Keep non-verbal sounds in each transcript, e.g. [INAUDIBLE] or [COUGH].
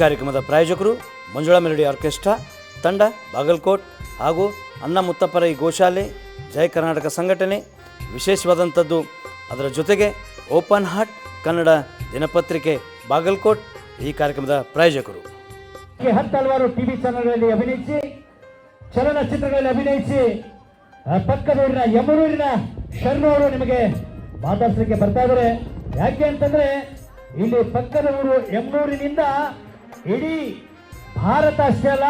ಕಾರ್ಯಕ್ರಮದ ಪ್ರಾಯೋಜಕರು Manjula melody orchestra, ತಂಡ, ಬಾಗಲಕೋಟ್ ಹಾಗೂ ಅನ್ನ ಮುತ್ತಪ್ಪರೈ ಗೋಶಾಲೆ ಜಯ ಕರ್ನಾಟಕ ಸಂಘಟನೆ. ವಿಶೇಷವಾದಂಥದ್ದು, ಅದರ ಜೊತೆಗೆ ಓಪನ್ ಹಾರ್ಟ್ ಕನ್ನಡ ದಿನಪತ್ರಿಕೆ ಬಾಗಲಕೋಟ್ ಈ ಕಾರ್ಯಕ್ರಮದ ಪ್ರಾಯೋಜಕರು. ಹತ್ತಲವಾರು ಟಿವಿ ಚಾನೆಲ್ಗಳಲ್ಲಿ ಅಭಿನಯಿಸಿ, ಚಲನಚಿತ್ರಗಳಲ್ಲಿ ಅಭಿನಯಿಸಿ ಪಕ್ಕದೂರಿನ ಯಮನೂರಿನ ಶರ್ಮವರು ನಿಮಗೆ ಮಾತಾಡ್ಸಲಿಕ್ಕೆ ಬರ್ತಾ ಇದ್ದಾರೆ. ಯಾಕೆ ಅಂತಂದ್ರೆ, ಇಲ್ಲಿ ಪಕ್ಕದ ಊರು ಯಮನೂರಿನಿಂದ ಇಡೀ ಭಾರತ ಅಷ್ಟೇ ಅಲ್ಲ,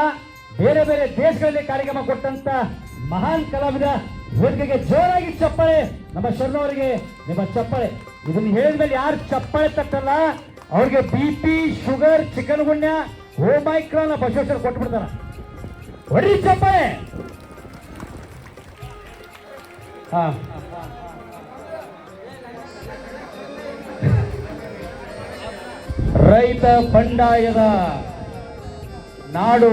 ಬೇರೆ ಬೇರೆ ದೇಶಗಳಲ್ಲಿ ಕಾರ್ಯಕ್ರಮ ಕೊಟ್ಟಂತ ಮಹಾನ್ ಕಲಾವಿದ ವೇದಿಕೆಗೆ ಜೋರಾಗಿ ಚಪ್ಪಳೆ. ನಮ್ಮ ಶರಣವರಿಗೆ ನಿಮ್ಮ ಚಪ್ಪಳೆ. ಇದನ್ನ ಹೇಳಿದ್ಮೇಲೆ ಯಾರು ಚಪ್ಪಳೆ ತಟ್ಟಲ್ಲ? ಅವ್ರಿಗೆ B P, sugar, chikungunya ಹೋಮೈಕ್ರಾನ Basaveshwara ಕೊಟ್ಬಿಡ್ತಾರ. ಹೊಡಿ ಚಪ್ಪಳೆ. ಹಾ. ರೈತ ಬಂಡಾಯದ ನಾಡು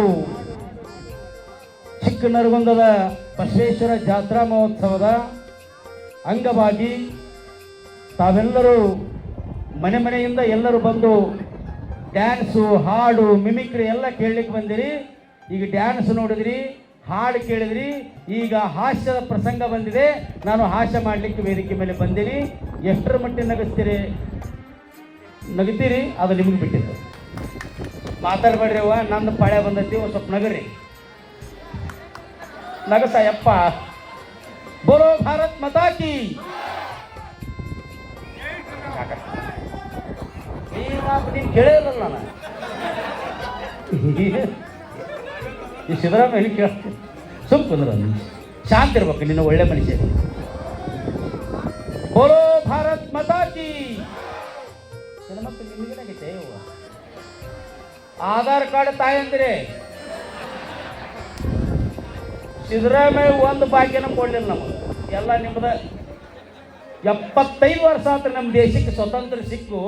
ಚಿಕ್ಕನರಗುಂದದ ಬಸವೇಶ್ವರ ಜಾತ್ರಾ ಮಹೋತ್ಸವದ ಅಂಗವಾಗಿ ತಾವೆಲ್ಲರೂ ಮನೆ ಮನೆಯಿಂದ ಎಲ್ಲರೂ ಬಂದು ಡ್ಯಾನ್ಸು, ಹಾಡು, ಮಿಮಿಕ್ರಿ ಎಲ್ಲ ಕೇಳಲಿಕ್ಕೆ ಬಂದಿರಿ. ಈಗ ಡ್ಯಾನ್ಸ್ ನೋಡಿದ್ರಿ, ಹಾಡು ಕೇಳಿದ್ರಿ. ಈಗ ಹಾಸ್ಯದ ಪ್ರಸಂಗ ಬಂದಿದೆ. ನಾನು ಹಾಸ್ಯ ಮಾಡಲಿಕ್ಕೆ ವೇದಿಕೆ ಮೇಲೆ ಬಂದಿರಿ ಎಷ್ಟರ ಮಟ್ಟಿಗೆ ನಗಿಸ್ತೀರಿ? ನಗಿತೀರಿ, ಅದು ನಿಮಗೆ ಬಿಟ್ಟಿದ್ದು ಮಾತಾಡಬೇಡ್ರಿ ಅವ್ವ ನಂದು ಪಾಳೆ ಬಂದೈತಿ, ಒಂದು ಸ್ವಲ್ಪ ನಗರಿ ನಗಸ ಯಪ್ಪ. ಬರೋ ಭಾರತ್ ಮತಾಕಿ ಕೇಳಿರಲ್ಲ ನಾನು ಈ ಸಿದ್ದರಾಮಯ್ಯ ಹೇಳಿ ಕೇಳ್ತೀನಿ. ಸುಮ್ ಕುಂದ್ರ ಶಾಂತ ಇರ್ಬೇಕು, ನಿನ್ನ ಒಳ್ಳೆ ಮನುಷ್ಯ. ಬೋಲೋ ಭಾರತ್ ಮತಾಕಿ ಹೆಣ್ಮಕ್ಳು ನಿಮಗೇನಾಗೈತೆ ಯವ್ವ? ಆಧಾರ್ ಕಾರ್ಡ್ ತಾಯಂದ್ರೆ ಸಿದ್ದರಾಮಯ್ಯ ಒಂದು ಭಾಗ್ಯನ ಕೊಡಲಿಲ್ಲ ನಮಗೆ. ಎಲ್ಲ ನಿಮ್ಮದ ಎಪ್ಪತ್ತೈದು ವರ್ಷ ಆದ್ರೆ ನಮ್ಮ ದೇಶಕ್ಕೆ ಸ್ವತಂತ್ರ ಸಿಕ್ಕು.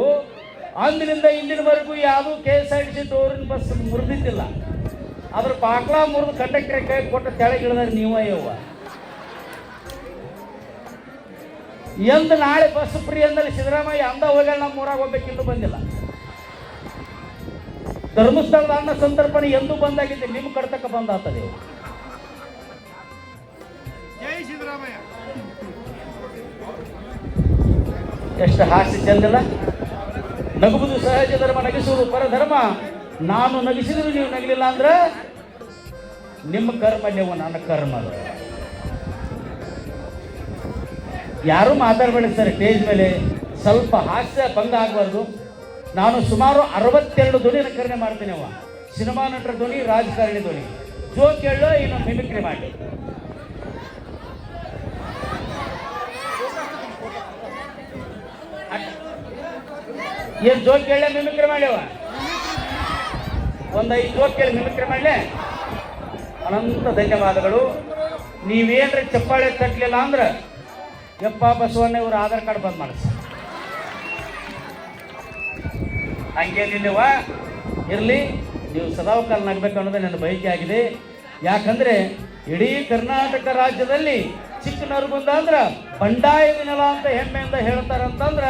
ಅಂದಿನಿಂದ ಇಂದಿನವರೆಗೂ ಯಾವುದೂ K S R T C ಡೋರಿನ bus ಮುರಿದಿದ್ದಿಲ್ಲ. ಅದ್ರ ಪಾಕ್ಲಾ ಮುರಿದು ಕಂಡಕ್ಟರ್ ಕೈ ಕೊಟ್ಟು ತೆಳಗಿಳಿದ್ರೆ ನೀವೇ ಯವ್ವ ಎಂದು ನಾಳೆ ಬಸ್ ಫ್ರೀ ಅಂದಲ್ಲಿ ಸಿದ್ದರಾಮಯ್ಯ ಅಂದ ಹೋಗ್ಯಾಳ ನಮ್ಮ ಊರಾಗ ಹೋಗ್ಬೇಕಿಂದು ಬಂದಿಲ್ಲ. ಧರ್ಮಸ್ಥಳದ ಅನ್ನ ಸಂತರ್ಪಣೆ ಎಂದು ಬಂದಾಗಿದೆ ನಿಮ್ಮ ಕರ್ತಕ ಬಂದಾಗ್ತದೆ ಜೈ ಸಿದ್ದರಾಮಯ್ಯ. ಎಷ್ಟು ಹಾಸ್ಯ ಚೆಂದಿಲ್ಲ. ನಗುವುದು ಸಹಜ ಧರ್ಮ ನಗಿಸುವುದು ಪರಧರ್ಮ. ನಾನು ನಗಿಸಿದ್ರು ನೀವು ನಗಲಿಲ್ಲ ಅಂದ್ರೆ ನಿಮ್ಮ ಕರ್ಮ ನೀವು ನನ್ನ ಕರ್ಮ ಯಾರೂ ಮಾತಾಡಬೇಡಿ ಸರ್ ಸ್ಟೇಜ್ ಮೇಲೆ ಸ್ವಲ್ಪ ಹಾಸ್ಯ ಭಂಗ ಆಗಬಾರ್ದು. ನಾನು ಸುಮಾರು ಅರವತ್ತೆರಡು ಧ್ವನಿ ನಕರಣೆ ಮಾಡ್ತೀನಿ ಅವ ಸಿನಿಮಾ ನಟರ ಧ್ವನಿ, ರಾಜಕಾರಣಿ ಧ್ವನಿ. ಜೋ ಕೇಳೋ ಇನ್ನು ಮಿಮಿಕ್ರಿ ಮಾಡಿ. ಏನು ಜೋಕ್ ಕೇಳೇ ಮಿಮಿಕ್ರಿ ಮಾಡ್ಯವ ಒಂದು ಐದು ಜೋಕ್ ಕೇಳಿ ಮಿಮಿಕ್ರಿ ಮಾಡಲೆ. ಅನಂತ ಧನ್ಯವಾದಗಳು. ನೀವೇನ್ರಿ ಚಪ್ಪಾಳೆ ತಟ್ಟಲಿಲ್ಲ ಅಂದ್ರೆ ಯಪ್ಪ, ಬಸವಣ್ಣ ಇವ್ರ ಆಧಾರ್ ಕಾರ್ಡ್ ಬಂದ್ ಮಾಡಿಸಿ. ಹಂಗೇನಿಲ್ಲವ ಇರಲಿ, ನೀವು ಸದಾವಕಾಲ ನಗಬೇಕು ಅನ್ನೋದೇ ನನ್ನ ಬಯಕೆ ಆಗಿದೆ. ಯಾಕಂದ್ರೆ ಇಡೀ ಕರ್ನಾಟಕ ರಾಜ್ಯದಲ್ಲಿ ಚಿಕ್ಕನರ್ಗುಂದ ಅಂದ್ರೆ ಬಂಡಾಯದ ನೆಲ ಅಂತ ಹೆಮ್ಮೆಯಿಂದ ಹೇಳ್ತಾರಂತಂದ್ರ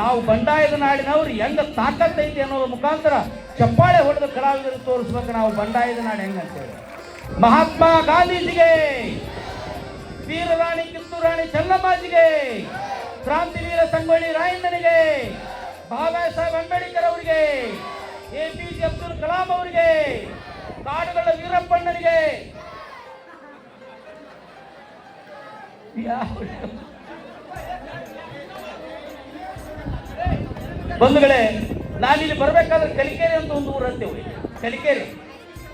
ನಾವು ಬಂಡಾಯದ ನಾಡಿನವ್ರು ಹೆಂಗ ತಾಕತ್ತೈತಿ ಅನ್ನೋದ್ರ ಮುಖಾಂತರ ಚಪ್ಪಾಳೆ ಹೊಡೆದ ಕಲಾವಿದರು ತೋರಿಸ್ಬೇಕು ನಾವು ಬಂಡಾಯದ ನಾಡು ಹೆಂಗಂತೇಳಿ ಮಹಾತ್ಮ ಗಾಂಧೀಜಿಗೆ! ವೀರರಾಣಿ ಕಿತ್ತೂರು ರಾಣಿ ಚೆನ್ನಮ್ಮಾಜಿಗೆ, ಕ್ರಾಂತಿವೀರ ಸಂಗೊಳ್ಳಿ ರಾಯಣ್ಣನಿಗೆ ಬಾಬಾ ಸಾಹೇಬ್ ಅಂಬೇಡ್ಕರ್ ಅವರಿಗೆ A P J Abdul Kalam ಅವರಿಗೆ, ಕಾಡುಗಳ ವೀರಪ್ಪಣ್ಣನಿಗೆ. ಬಂಧುಗಳೇ ನಾನಿಲ್ಲಿ ಬರಬೇಕಾದ್ರೆ ಕಲಿಕೇರಿ ಅಂತ ಒಂದು ಊರಂತೆ ಕಲಿಕೇರಿ.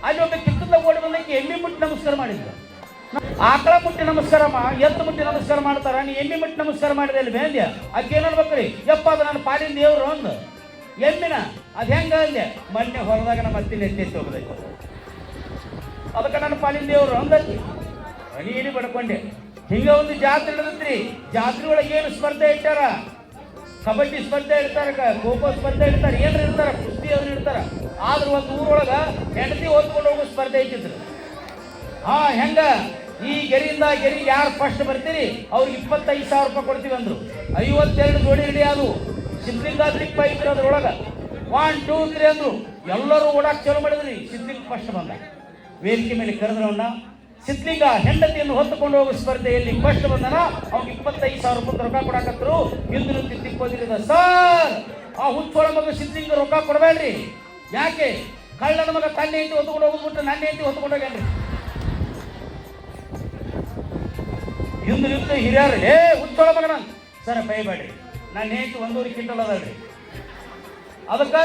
ಅಲ್ಲಿ ಒಬ್ಬ ಕಿತ್ತದ ಓಡಿ ಬಂದಕ್ಕೆ ಎಮ್ಮಿ ಮುಟ್ಟಿ ನಮಸ್ಕಾರ ಮಾಡಿದ್ರು. ಆಕಳ ಮುಟ್ಟಿ ನಮಸ್ಕಾರ ಎತ್ತು ಮುಟ್ಟಿ ನಮಸ್ಕಾರ ಮಾಡ್ತಾರ, ನೀ ಎಮ್ಮಿ ಮುಟ್ಟಿ ನಮಸ್ಕಾರ ಮಾಡಿದೆ ಅಲ್ಲಿ ಬೇಂದ್ಯ ಅದಕ್ಕೆ ಏನು ಅನ್ಬೇಕ್ರಿ? ಯಪ್ಪ, ಅದು ನನ್ನ ಪಾಡಿನ ದೇವ್ರು ಒಂದು ಎಮ್ಮಿನ, ಅದು ಹೆಂಗ ಅಂದೆ ಮೊನ್ನೆ ಹೊರದಾಗ ನಮ್ಮ ಅತ್ತಿನ ಎತ್ತಿ ಹೋಗ್ಬೇಕು ಅದಕ್ಕೆ ನನ್ನ ಪಾಲಿನ ದೇವ್ರು ಅಂದತ್ತಿ ನೀಡಿ ಪಡ್ಕೊಂಡೆ ಹಿಂಗ ಒಂದು ಜಾತ್ರೆ ನಡೆದ್ರಿ ಜಾತ್ರೆ ಒಳಗೆ ಏನು ಸ್ಪರ್ಧೆ ಇಟ್ಟಾರ? ಕಬಡ್ಡಿ ಸ್ಪರ್ಧೆ ಇಡ್ತಾರ ಖೋ ಖೋ ಸ್ಪರ್ಧೆ ಇಡ್ತಾರ, ಏನ್ರ ಇರ್ತಾರ ಕುಸ್ತಿ ಅವ್ರು ಇಡ್ತಾರ. ಆದ್ರೆ ಒಂದು ಊರೊಳಗ ಹೆಂಡತಿ ಓದ್ಕೊಂಡು ಹೋಗೋ ಸ್ಪರ್ಧೆ ಇಟ್ಟಿದ್ರು ಹಾ, ಹೆಂಗ? ಈ ಗೆರಿಯಿಂದ ಗೆರಿ ಯಾರು ಫಸ್ಟ್ ಬರ್ತೀರಿ? ಅವ್ರಿಗೆ ಇಪ್ಪತ್ತೈದು ಸಾವಿರ ರೂಪಾಯಿ ಕೊಡ್ತೀವಿ ಅಂದ್ರು. ಐವತ್ತೆರಡು ಜೋಡಿ ಹಿಡಿ ಅದು. ಸಿದ್ಲಿಂಗ ಪೈಪ್ ಅದ್ರೊಳಗೆ. ಒನ್ ಟೂ ತ್ರೀ ಅಂದ್ರು. ಎಲ್ಲರೂ ಓಡಾಕ್ ಚಾಲು ಮಾಡಿದ್ರಿ. ಸಿದ್ಲಿಂಗ್ ಫಸ್ಟ್ ಬಂದ. ವೇದಿಕೆ ಮೇಲೆ ಕರೆದ್ರವನ್ನ ಸಿದ್ಲಿಂಗ ಹೆಂಡತಿಯನ್ನು ಹೊತ್ತುಕೊಂಡು ಹೋಗೋ ಸ್ಪರ್ಧೆಯಲ್ಲಿ ಫಸ್ಟ್ ಬಂದನ. ಅವ್ನಿಗೆ ಇಪ್ಪತ್ತೈದು ಸಾವಿರ ರೂಪಾಯಿ ರೊಕ್ಕ ಕೊಡಾಕತ್ರು. ಹಿಂದೆ ನಿಂತು ಸರ್, ಆ ಹುಚ್ಚೋಳ ಮಗ ಸಿದ್ಲಿಂಗ ರೊಕ್ಕ ಕೊಡಬೇಡ್ರಿ. ಯಾಕೆ? ಕಳ್ಳನ ಮಗ ತನ್ನ ಹೆಂಡತಿ ಹೊತ್ಕೊಂಡು ಹೋಗ್ಬಿಟ್ಟು ನನ್ನ ಹೆಂಡತಿ ಹೊತ್ಕೊಂಡು ಹಿಂದೆ ನಿಂತು ಹಿರಿಯರು, ಏ, ಹುಚ್ಚೋಳ ಮಗನ, ಸರ್ ಬೈಬೇಡ್ರಿ ನಾನು ಹೆಂಡತಿ ಒಂದೂವರೆ ಕ್ವಿಂಟಲ್ ಅದಲ್ರಿ ಅದಕ್ಕೆ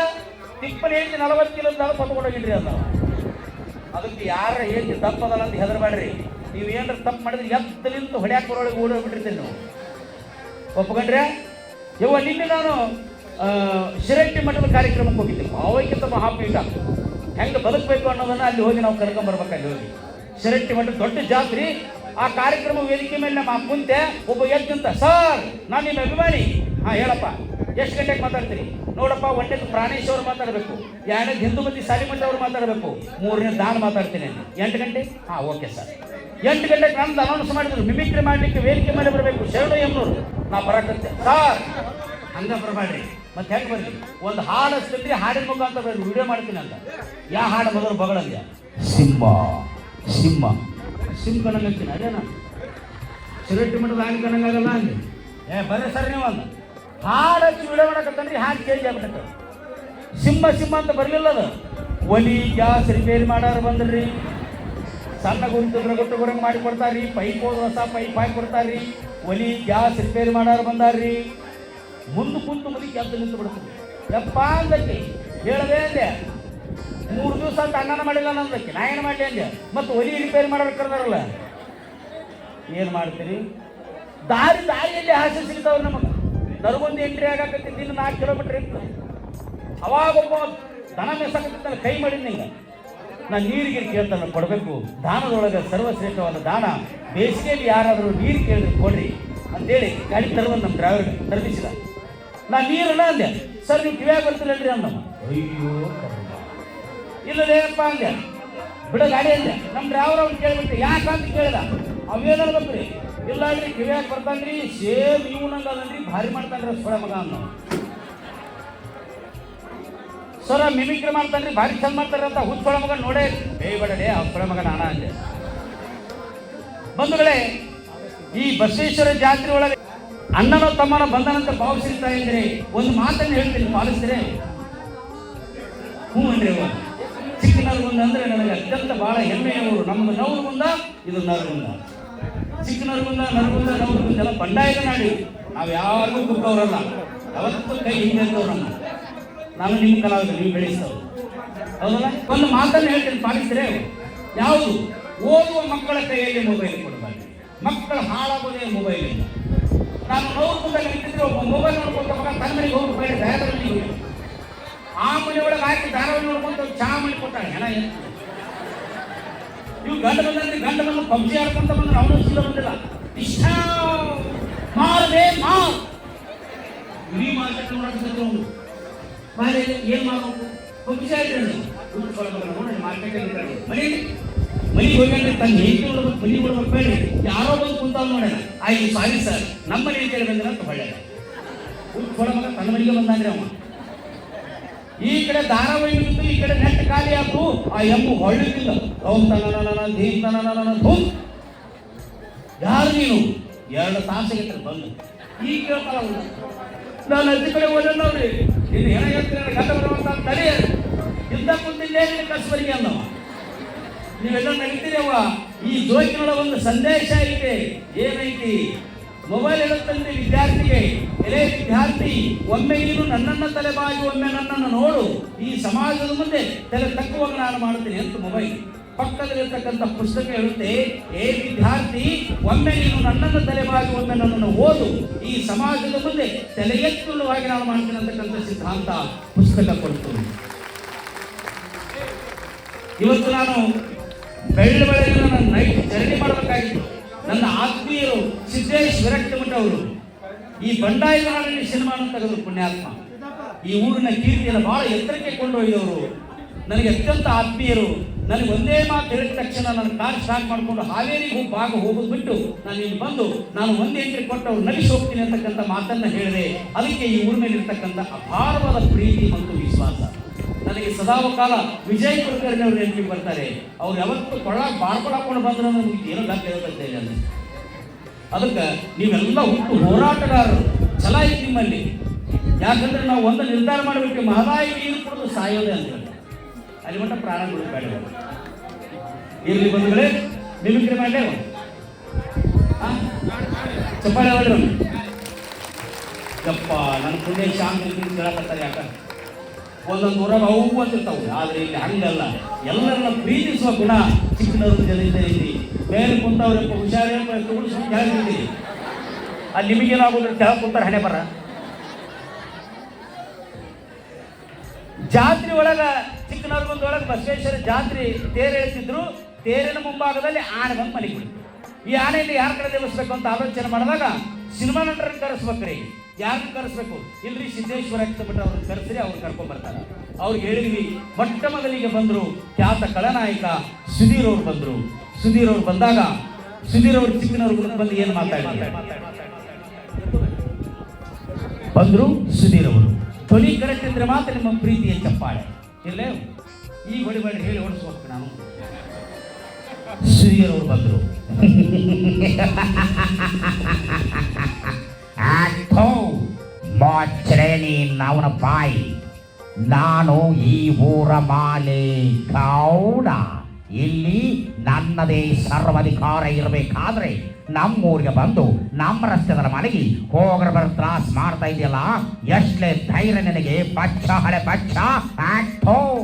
ತಿಪ್ಪನ ಹೆಂಡತಿ ನಲವತ್ತು ಕಿಲೋ ದಾಳ ಹೊತ್ಕೊಂಡು ಹೋಗಿದ್ರಿ ಅದ ಅದಕ್ಕೆ ಯಾರ ಹೆಂಡತಿ ತಪ್ಪದಲ್ಲ ಅಂತ ಹೆದರ್ಬೇಡ್ರಿ ನೀವು ಏನಾರ ತಪ್ಪು ಮಾಡಿದ್ರೆ ಎತ್ತಲಿಂತ ಹೊಡ್ಯಾಕ ಬರೋಳಿಗೆ ಓಡಿ ಹೋಗ್ಬಿಟ್ಟಿರ್ತೀರಿ ನೀವು. ಒಪ್ಕೊಂಡ್ರೆ ಯವ್ವ, ನಿನ್ನೆ ನಾನು ಶಿರಟ್ಟಿ ಮಠದ ಕಾರ್ಯಕ್ರಮಕ್ಕೆ ಹೋಗಿದ್ದೆ. ಅವಕ್ಕಿಂತ ಮಹಾಪೀಠ. ಹೆಂಗೆ ಬದುಕಬೇಕು ಅನ್ನೋದನ್ನು ಅಲ್ಲಿ ಹೋಗಿ ನಾವು ಕರ್ಕೊಂಬರ್ಬೇಕು ಅಲ್ಲಿ ಹೋಗಿ ಶಿರಟ್ಟಿ ಮಠದ ದೊಡ್ಡ ಜಾತ್ರೆ. ಆ ಕಾರ್ಯಕ್ರಮ ವೇದಿಕೆ ಮೇಲೆ ನಮ್ಮ ಕುಂತೆ ಒಬ್ಬ ಎದ್ದಂತ ಸರ್, ನಾನು ನಿಮ್ಮ ಅಭಿಮಾನಿ. ಹಾ, ಹೇಳಪ್ಪ, ಎಷ್ಟು ಗಂಟೆಗೆ ಮಾತಾಡ್ತೀರಿ? ನೋಡಪ್ಪ ಒಂದನೇದು ಪ್ರಾಣೇಶ್ ಅವ್ರು ಮಾತಾಡಬೇಕು, ಎರಡನೇದು ಹಿಂದೂಮತಿ ಸಾಲಿಮಠ ಅವ್ರು ಮಾತಾಡಬೇಕು ಮೂರನೇ ದಾನ ಮಾತಾಡ್ತೀನಿ ಎಂಟು ಗಂಟೆ? ಹಾ, ಓಕೆ, ಸರ್. ಎಂಟು ಗಂಟೆಗೆ ನಂದು ಅನೌನ್ಸ್ ಮಾಡಿದ್ರು ಮಿಮಿಕ್ರಿ ಮಾಡಲಿಕ್ಕೆ ವೇದಿಕೆ ಮೇಲೆ ಬರಬೇಕು, ಶರಣ ಎಮ್ನೂರು ನಾ ಬರಕತ್ತೆ ಸರ್, ಹಂಗ ಬರಬೇಡ್ರಿ ಮತ್ತೆ ಹೆಂಗೆ ಬರ್ರಿ ಒಂದು ಹಾಡು ಹಚ್ತಿದ್ರಿ, ಹಾಡಿನ ಮುಖಾಂತರ ವಿಡಿಯೋ ಮಾಡ್ತೀನಿ ಅಂತ. ಯಾ ಹಾಡು ಮೊದಲು ಬಗಳಂಗೆ ಸಿಂಹ ಸಿಂಹ ಸಿಂಹ ಹಚ್ಚಿನ? ಅದೇನ? ಸಿರಟ್ಟಿ ಮಠದ ಹಾಡು ಕಣಂಗಾಗಲ್ಲ ಅಂದೆ. ಏ ಬರೇ ಸರ್ ನೀವು ಅಂದ ಹಾಡು ಹಚ್ಚಿ ವಿಡಿಯೋ ಮಾಡಕತ್ತಂದ್ರಿ ಹಾಡು ಚೇಂಜ್ ಆಗ್ಬಿಟ್ಟ ಸಿಂಹ ಸಿಂಹ ಅಂತ ಬರಲಿಲ್ಲ ಅದು. ಒಲಿ, ಗ್ಯಾಸ್ ರಿಪೇರಿ ಮಾಡಾರ ಬಂದ್ರಿ. ಸಣ್ಣ ಗುಂಪು ಗೊತ್ತು ಗುರಂಗ್ ಮಾಡಿ ಕೊಡ್ತಾರ್ರಿ. ಪೈಪ್ ಹೋದ ಹೊಸ ಪೈಪ್ ಹಾಕಿ ಕೊಡ್ತಾರ್ರಿ. ಒಲಿ, ಗ್ಯಾಸ್ ರಿಪೇರಿ ಮಾಡಾರ ಬಂದಾರ್ರಿ. ಮುಂದೆ ಕುಂತು ಮದಿ ಕೆಲಸ ನಿಂತು ಬಿಡ್ತೀವಿ ಯಪ್ಪ ಅಂದಕ್ಕೆ ಹೇಳದೇ ಅಂದೆ. ಮೂರು ದಿವಸ ಅಂತ ಅಣ್ಣನ ಮಾಡಿಲ್ಲ ನಂದಕ್ಕೆ ನಾ ಏನು ಮಾಡಲಿ ಅಂದೆ? ಮತ್ತು ಒಲಿ ರಿಪೇರಿ ಮಾಡೋರು ಕರೆದಾರಲ್ಲ. ಏನು ಮಾಡ್ತೀರಿ? ದಾರಿ ದಾರಿಯಲ್ಲಿ ಆಸೆ ಸಿಗ್ತಾವ್ರಿ ನಮಗೆ. ನರಗೊಂದು ಎಂಟ್ರಿ ಆಗಾಕತ್ತಿ, ದಿನ ನಾಲ್ಕು ಕಿಲೋಮೀಟರ್ ಇತ್ತು. ಅವಾಗ ದನ ಮೇಸಾಕತ್ತಿದ್ದಾನೆ ಕೈ ಮಾಡಿದ ನಿಂಗೆ ನಾನು ನೀರಿಗೆ ಕೇಳ್ತಾನೆ ಕೊಡಬೇಕು. ದಾನದೊಳಗೆ ಸರ್ವಶ್ರೇಷ್ಠವಾದ ದಾನ. ಬೇಸಿಗೆಯಲ್ಲಿ ಯಾರಾದರೂ ನೀರು ಕೇಳಿದ್ರೆ ಕೊಡ್ರಿ ಅಂತೇಳಿ ಗಾಡಿ ತರುವಂತ ನಮ್ಮ ಡ್ರೈವರ್ ತರ್ಬಿಸಿದ ನಾನು ನೀರನ್ನ ಅಂದೆ, ಸರ್, ನೀವು ಕಿವ್ಯಾಗ ಬರ್ತೀರಲ್ರಿ ಅಂದಮ್ಮ ಅಯ್ಯೋ. ಇಲ್ಲದೇಪ್ಪ ಅಂದೆ. ಬಿಡ ಗಾಡಿ ಅಂದೆ. ನಮ್ಮ ಡ್ರೈವರ್ ಅವ್ನು ಕೇಳ್ಬಿಟ್ಟು ಯಾಕಂತ ಕೇಳಿದ. ಅವೇನ ರೀ ಇಲ್ಲ ಅಲ್ರಿ ಕಿವಿಯಾಗ ಬರ್ತಾನ್ರಿ? ಸೇಮ್ ಇವು ನಂಗೆ ಅದನ್ರಿ, ಭಾರಿ ಮಾಡ್ತಾನ್ರಿ ಸೊಳ ಮಗ ಅನ್ನೋ ಸರ, ಮಿಮಿಕ್ರಿ ಮಾಡ್ತಾನ್ರಿ, ಭಾರಿ ಚಂದ ಮಾಡ್ತಾರೆ ಅಂತ ಹುಚ್ಚೊಳ ಮಗ ನೋಡೇ ಬೇಯಬೇಡಲೇ ಆ ಹುಚ್ಚೊಳ ಮಗ ನಾನ ಅಂದೆ. ಬಂಧುಗಳೇ, ಈ ಬಸವೇಶ್ವರ ಜಾತ್ರೆ ಒಳಗೆ ಅಣ್ಣನ ತಮ್ಮನ ಬಂಧನಂತ ಭಾವಿಸಿರ್ತಾ ಇದ್ರೆ, ಒಂದು ಮಾತನ್ನು ಹೇಳ್ತೀನಿ ಪಾಲಿಸಿದ್ರೆ ಹ್ಞೂ ಅಂದ್ರೆ ಚಿಕ್ಕ ನರಗುಂದ ಅಂದ್ರೆ ನನಗೆ ಅತ್ಯಂತ ಬಹಳ ಹೆಮ್ಮೆಯ ಊರು ನಮ್ಮದು ಇದು ನರಗುಂದ. ಚಿಕ್ಕ ನರಗುಂದ ನರಗುಂದ ಎಲ್ಲ ಬಂಡಾಯದ ನಾಡಿ ನಾವು ಯಾರಿಗೂ ಕುಕ್ಕವರಲ್ಲ ಯಾವತ್ತೂ ಕೈ ಹಿಂದೆ ನಮ್ಮ ನಾನು ನಿಮ್ಮ ಕಲಾವಿದರು, ನೀವು ಬೆಳೆಸ್ತವ್ರು ಹೌದಲ್ಲ? ಒಂದು ಮಾತನ್ನು ಹೇಳ್ತೀನಿ, ಪಾಲಿಸಿದ್ರೆ ಯಾವುದು? ಓದುವ ಮಕ್ಕಳ ಕೈಯಲ್ಲಿ ಮೊಬೈಲ್ ಕೊಡಬಾರ್ದು. ಮಕ್ಕಳು ಹಾಳಾಗೋದೇ ಮೊಬೈಲ್ ನಾನು ನೋಡ್ಕೊಂಡಾಗ ನಿಂತಿದ್ರೆ ಒಬ್ಬ ಮೊಬೈಲ್ ನೋಡ್ಕೊಂಡ ಮಗ ತನ್ನ ಮನೆಗೆ ಹೋಗಿ ಆ ಮನೆ ಒಳಗೆ ಹಾಕಿ ಧಾರಾವಾಹಿ ನೋಡ್ಕೊಂಡು ಚಾ ಮಾಡಿ ಕೊಟ್ಟಾಳೆ ಹೆಣ ಇವು ಗಂಡ ಬಂದ್ರೆ ಗಂಡ ಬಂದು ಪಬ್ಜಿ ಆಡ್ಕೊಂತ ಬಂದ್ರೆ ಅವನು ಸೀದ ಬಂದಿಲ್ಲ. ಇಷ್ಟ ಮಾರದೆ ಮಾರ್. ಇಡೀ ಮಾರ್ಕೆಟ್ ನೋಡಕ್ಕೆ ಅವನು. ಮಾರಿ ಏನ್ ಮಾಡ್ಬೇಕು? ಪಬ್ಜಿ ಆಡ್ರಿ ನೋಡಿ ಮಾರ್ಕೆಟ್ ಮನೆಯಲ್ಲಿ ಮನೆಗೆ ಹೋಗಿ ತನ್ನ ಹೆಂಡತಿ ನೋಡ್ಬೇಕು ಮನೆಗೆ ನೋಡ್ಬೇಕು ಬೇಡ ಯಾರೋ ಬಂದು ಕುಂತಾವ್ ನೋಡೋಣ ಆಯ್ತು ಸಾರಿ ಸರ್ ನಮ್ಮ ಮನೆ ಕೇಳಿ ಬಂದ್ರೆ ಅಂತ ಹೊಳ್ಳೆ ಕೊಡ ಮಗ ತನ್ನ ಮನೆಗೆ ಬಂದಾನ್ರಿ ಅವ. ಈ ಕಡೆ ಧಾರಾವಾಹಿ ನಿಂತು ಈ ಕಡೆ ನೆಟ್ ಖಾಲಿ ಆಯ್ತು ಆ ಎಮ್ಮು ಹೊಳ್ಳಿದ್ದಿಲ್ಲ ಓಂ ತನನನನ ಧೀಂ ತನನನನ ಧೂಂ ಯಾರು ನೀನು? ಎರಡು ತಾಸಿಗೆ ಬಂದು. ಈಗ ಕೇಳ್ತಾಳ ನಾನು ಅಜ್ಜಿ ಕಡೆ ಹೋದ ನೋಡ್ರಿ ನೀನು ಏನ ಹೇಳ್ತೀನಿ ಗಂಡ ಬರುವಂತ ತಲೆ ಇದ್ದ ಕುಂತಿದ್ದೇ ನಿನ್ನ ಕಸ್ಬರಿಗೆ ಅಂದವ. ನೀವೆಲ್ಲ ನಡೀತೀರಿ ಅವ್ವ. ಈ ಜೋಕಿನೊಳ ಒಂದು ಸಂದೇಶ ಐತೆ ಏನೈತಿ? ಮೊಬೈಲ್ ಇರುತ್ತಂದ್ರೆ ವಿದ್ಯಾರ್ಥಿಗೆ ಎಲೆ ವಿದ್ಯಾರ್ಥಿ, ಒಮ್ಮೆ ನೀನು ನನ್ನನ್ನ ತಲೆಬಾಗಿ, ಒಮ್ಮೆ ನನ್ನನ್ನು ನೋಡು, ಈ ಸಮಾಜದ ಮುಂದೆ ತಲೆ ತಕ್ಕುವಾಗ ನಾನು ಮಾಡುತ್ತೇನೆ ಅಂತ ಮೊಬೈಲ್ ಪಕ್ಕದಲ್ಲಿರ್ತಕ್ಕಂಥ ಪುಸ್ತಕ ಹೇಳುತ್ತೆ, ಏ ವಿದ್ಯಾರ್ಥಿ, ಒಮ್ಮೆ ನೀನು ನನ್ನನ್ನು ತಲೆಬಾಗಿ, ಒಮ್ಮೆ ನನ್ನನ್ನು ಓದು, ಈ ಸಮಾಜದ ಮುಂದೆ ತಲೆ ಎತ್ತುಳ್ಳವಾಗಿ ನಾನು ಮಾಡ್ತೀನಿ ಅಂತಕ್ಕಂಥ ಸಿದ್ಧಾಂತ ಪುಸ್ತಕ ಕೊಡ್ತು. ಇವತ್ತು ನಾನು ಬೆಳ್ಳ ನನ್ನ ನೈಟ್ ಜರ್ನಿ ಮಾಡಬೇಕಾಗಿತ್ತು. ನನ್ನ ಆತ್ಮೀಯರು ಸಿದ್ದೇಶ್ ವಿರಕ್ತಮಠ ಅವರು. ಈ ಬಂಡಾಯದ ಸಿನಿಮಾ ತೆಗೆದ್ರು ಪುಣ್ಯಾತ್ಮ. ಈ ಊರಿನ ಕೀರ್ತಿಯನ್ನು ಬಹಳ ಎತ್ತರಕ್ಕೆ ಕೊಂಡೊಯ್ದವರು. ನನಗೆ ಅತ್ಯಂತ ಆತ್ಮೀಯರು. ನನಗೆ ಒಂದೇ ಮಾತು ಹೇಳಿದ ತಕ್ಷಣ ನನ್ನ ಕಾರ್ ಸ್ಟಾರ್ಟ್ ಮಾಡಿಕೊಂಡು ಹಾವೇರಿಗೆ ಭಾಗ ಹೋಗೋದು ಬಿಟ್ಟು ನಾನು ಇಲ್ಲಿ ಬಂದು ನಾನು ಒಂದೇ ಎಂಟ್ರಿ ಕೊಟ್ಟು ಅವ್ರು ನಲಿಸಿ ಹೋಗ್ತೀನಿ ಅಂತಕ್ಕಂಥ ಮಾತನ್ನು ಹೇಳಿದೆ. ಅದಕ್ಕೆ ಈ ಊರಿನಲ್ಲಿ ಇರ್ತಕ್ಕಂಥ ಅಪಾರವಾದ ಪ್ರೀತಿ ಮತ್ತು ವಿಶ್ವಾಸ. ನನಗೆ ಸದಾವಕಾಲ ವಿಜಯ್ ಕುಲಕರ್ಣಿ ಅವರು ಬರ್ತಾರೆ. ಅವ್ರು ಯಾವತ್ತು ಕೊಳ್ಳ ಬಾರ್ಕೊಳ ಹಾಕೊಂಡು ಬಂದ್ರೆ ನಮ್ಗೆ ಏನೋ ದಾಖಲೆ ಅಂತ ಅದಕ್ಕೆ ನೀವೆಲ್ಲ ಹುಟ್ಟು ಹೋರಾಟಗಾರರು. ಛಲ ಐತಿ ನಿಮ್ಮಲ್ಲಿ. ಯಾಕಂದ್ರೆ ನಾವು ಒಂದು ನಿರ್ಧಾರ ಮಾಡಬೇಕು, ಮಹದಾಯಿ ನೀರು ಕುಡಿದು ಸಾಯೋದೇ ಅಂತ ಅಲ್ಲಿ ಮಟ್ಟ ಪ್ರಾಣ ಬಿಡಬೇಡ ಇರ್ಲಿ ಬಂಧುಗಳೇ, ಮಿಮಿಕ್ರಿ ಮಾಡಲೇ ಚಪ್ಪಾಳೆ ಒಮ್ಮೆ. ಯಪ್ಪ ನನ್ನ ಪುಣ್ಯ ಶಾಂತಿ ಕೇಳಕತ್ತಾರೆ ಯಾಕ? ಒಂದೊಂದು ಊರಾಗ ಅವು ಅಂತಿರ್ತಾವೆ. ಆದ್ರೆ ಇಲ್ಲಿ ಹಂಗಲ್ಲ. ಎಲ್ಲರನ್ನ ಪ್ರೀತಿಸುವ ಗುಣ ಚಿಕ್ಕನವ್ರ ಜನ ಐತಿ ಮೇಲೆ ಕುಂತವ್ರಪ್ಪ ಹುಷಾರಪ್ಪ ತುಳಿಸ್ಕೊಂಡು ಕೆಳಗಿರ್ತೀರಿ ಅಲ್ಲಿ ನಿಮಗೇನಾಗೋದ್ರೆ ಕೆಳಗೆ ಕುಂತಾರೆ ಹಣೆ ಬರ ಜಾತ್ರೆ ಒಳಗ ಚಿಕ್ಕನವ್ರಿಗೊಂದೊಳಗೆ ಬಸವೇಶ್ವರ ಜಾತ್ರೆ ತೇರು ಎಳ್ತಿದ್ರು ತೇರಿನ ಮುಂಭಾಗದಲ್ಲಿ ಆನೆ ಬಂದು ಮಲಿಬಿಡ್ತು ಈ ಆನೆಯಲ್ಲಿ ಯಾರ ಕಡೆ ದೇವಿಸ್ಬೇಕು ಅಂತ ಆಲೋಚನೆ ಮಾಡಿದಾಗ ಸಿನಿಮಾ ನಟರನ್ನ ಕರೆಸ್ಬೇಕ್ರಿ ಯಾರನ್ನ ಕರೆಸ್ಬೇಕು? ಇಲ್ರಿ ಸಿದ್ದೇಶ್ವರ ಬಿಟ್ಟು ಅವ್ರನ್ನ ಕರೆಸ್ರಿ ಅವ್ರು ಕರ್ಕೊಂಡ್ ಬರ್ತಾರ. ಅವ್ರಿಗೆ ಹೇಳಿದ್ವಿ, ಮೊಟ್ಟ ಮೊದಲಿಗೆ ಬಂದರು ಖ್ಯಾತ ಕಳನಾಯಕ ಸುಧೀರ್ ಅವ್ರು ಬಂದರು. ಸುಧೀರ್ ಅವ್ರು ಬಂದಾಗ, ಸುಧೀರ್ ಅವ್ರು ಚಿಕ್ಕನವ್ರು ಬಂದು ಏನು ಮಾತಾಡಿದ್ರು ಬಂದರು ಸುಧೀರ್ ಅವರು. ಧ್ವನಿ ಕರೆಕ್ಟ್ ಇದ್ರೆ ಮಾತ್ರ ನಿಮ್ಮ ಪ್ರೀತಿಯ ಚಪ್ಪಾಳೆ ಇಲ್ಲೇ ಈಗ ಹೊಡಿಬೇಡ್ರಿ ಹೇಳಿ ಹೊಡಿಸ್ಬೇಕು ನಾನು. ಸುಧೀರ್ ಅವರು ಬಂದ್ರು. [LAUGHS] ಆಥೋ ಮೊಚ್ಚರೆ ನವನ ಬಾಯಿ. ನಾನು ಈ ಊರ ಮಾಲೆ ಗೌಡ. ಇಲ್ಲಿ ನನ್ನದೇ ಸರ್ವಾಧಿಕಾರ ಇರಬೇಕಾದ್ರೆ ನಮ್ಮೂರಿಗೆ ಬಂದು ನಮ್ಮ ರಸ್ತೆದರ ಮನೆಗೆ ಹೋಗರ ಬರ ತ್ರಾಸ್ ಮಾಡ್ತಾ ಇದೆಯಲ್ಲ ಎಷ್ಟೇ ಧೈರ್ಯ ನಿನಗೆ? ಪಚ್ಚ, ಹಳೆ ಬಚ್ಚ ಆಕ್ಟೋ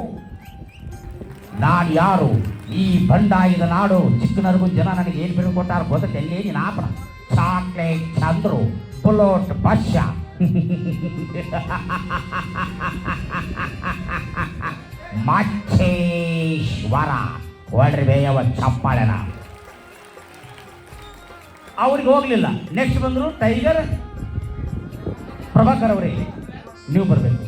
ನಾನು ಯಾರು? ಈ ಬಂಡಾಯದ ನಾಡು ಚಿಕ್ಕನರ್ಗು ಜನ ನನಗೆ ಏನು ಬಿಡು ಕೊಟ್ಟಾರ? ಗೊತ್ತಲ್ಲಿ ನೀನು ಆಪಣ. Chocolate Chandru. Bullet Pasha. Macheshwara ಹೊಡ್ರಿ ಬೇಯವ ಚಪ್ಪಾಳೆನ ಅವ್ರಿಗೆ ಹೋಗ್ಲಿಲ್ಲ. ನೆಕ್ಸ್ಟ್ ಬಂದ್ರು ಟೈಗರ್ ಪ್ರಭಾಕರ್ ಅವರೇ. ನೀವು ಬರಬೇಕು.